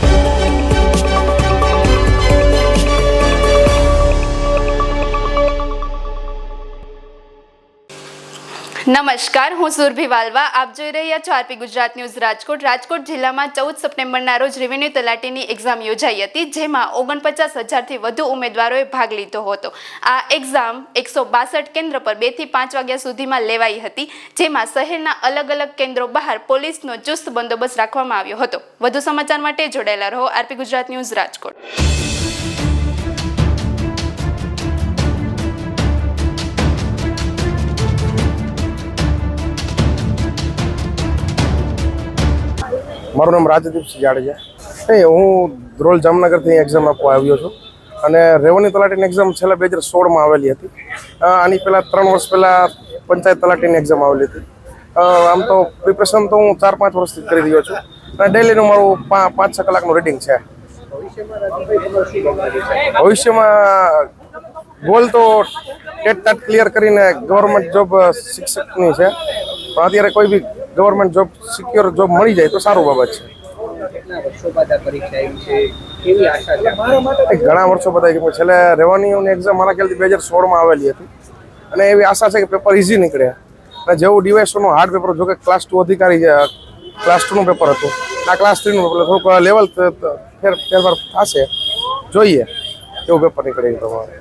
Thank you. નમસ્કાર, હું સુરભી વાલવા. આપ જોઈ રહ્યા છો આરપી ગુજરાત ન્યૂઝ રાજકોટ. રાજકોટ જિલ્લામાં ચૌદ સપ્ટેમ્બરના રોજ રેવન્યુ તલાટીની એક્ઝામ યોજાઈ હતી, જેમાં ઓગણપચાસ હજારથી વધુ ઉમેદવારોએ ભાગ લીધો હતો. આ એક્ઝામ એકસો બાસઠ કેન્દ્ર પર બેથી પાંચ વાગ્યા સુધીમાં લેવાઈ હતી, જેમાં શહેરના અલગ અલગ કેન્દ્રો બહાર પોલીસનો ચુસ્ત બંદોબસ્ત રાખવામાં આવ્યો હતો. વધુ સમાચાર માટે જોડાયેલા રહો આરપી ગુજરાત ન્યૂઝ રાજકોટ. મારું નામ રાજદીપસિંહ જાડેજા. નહીં, હું ધ્રોલ જામનગરથી એક્ઝામ આપવા આવ્યો છું. અને રેવન્યુ તલાટીની એક્ઝામ છેલ્લા બે હજાર સોળમાં આવેલી હતી. આની પહેલાં ત્રણ વર્ષ પહેલાં પંચાયત તલાટીની એક્ઝામ આવેલી હતી. આમ તો પ્રિપરેશન તો હું ચાર પાંચ વર્ષથી કરી રહ્યો છું. અને ડેલીનું મારું પાંચ છ કલાકનું રીડિંગ છે. ભવિષ્યમાં ગોલ તો ટેટ ટાટ ક્લિયર કરીને ગવર્મેન્ટ જોબ શિક્ષકની છે. પણ અત્યારે કોઈ બી ગવર્મેન્ટ જોબ સિક્યોર જોબ મળી જાય તો સારું બાબત છે. કેટલા વર્ષો બાદ આ પરીક્ષા આવી છે? કેવી આશા છે એ ઘણા વર્ષો બધા છેલ્લે રેવન્યુની એક્ઝામ મારા ખ્યાલથી બે હજાર સોળમાં આવેલી હતી. અને એવી આશા છે કે પેપર ઇઝી નીકળે. અને જેવું ડીવાયસોનું હાર્ડ પેપર જો કે ક્લાસ ટુ અધિકારી છે ક્લાસ ટુનું પેપર હતું. આ ક્લાસ થ્રીનું પેપર એટલે થોડુંક લેવલ ફેર ફેરફાર થશે. જોઈએ. એવું પેપર નીકળે એ પ્રમાણે.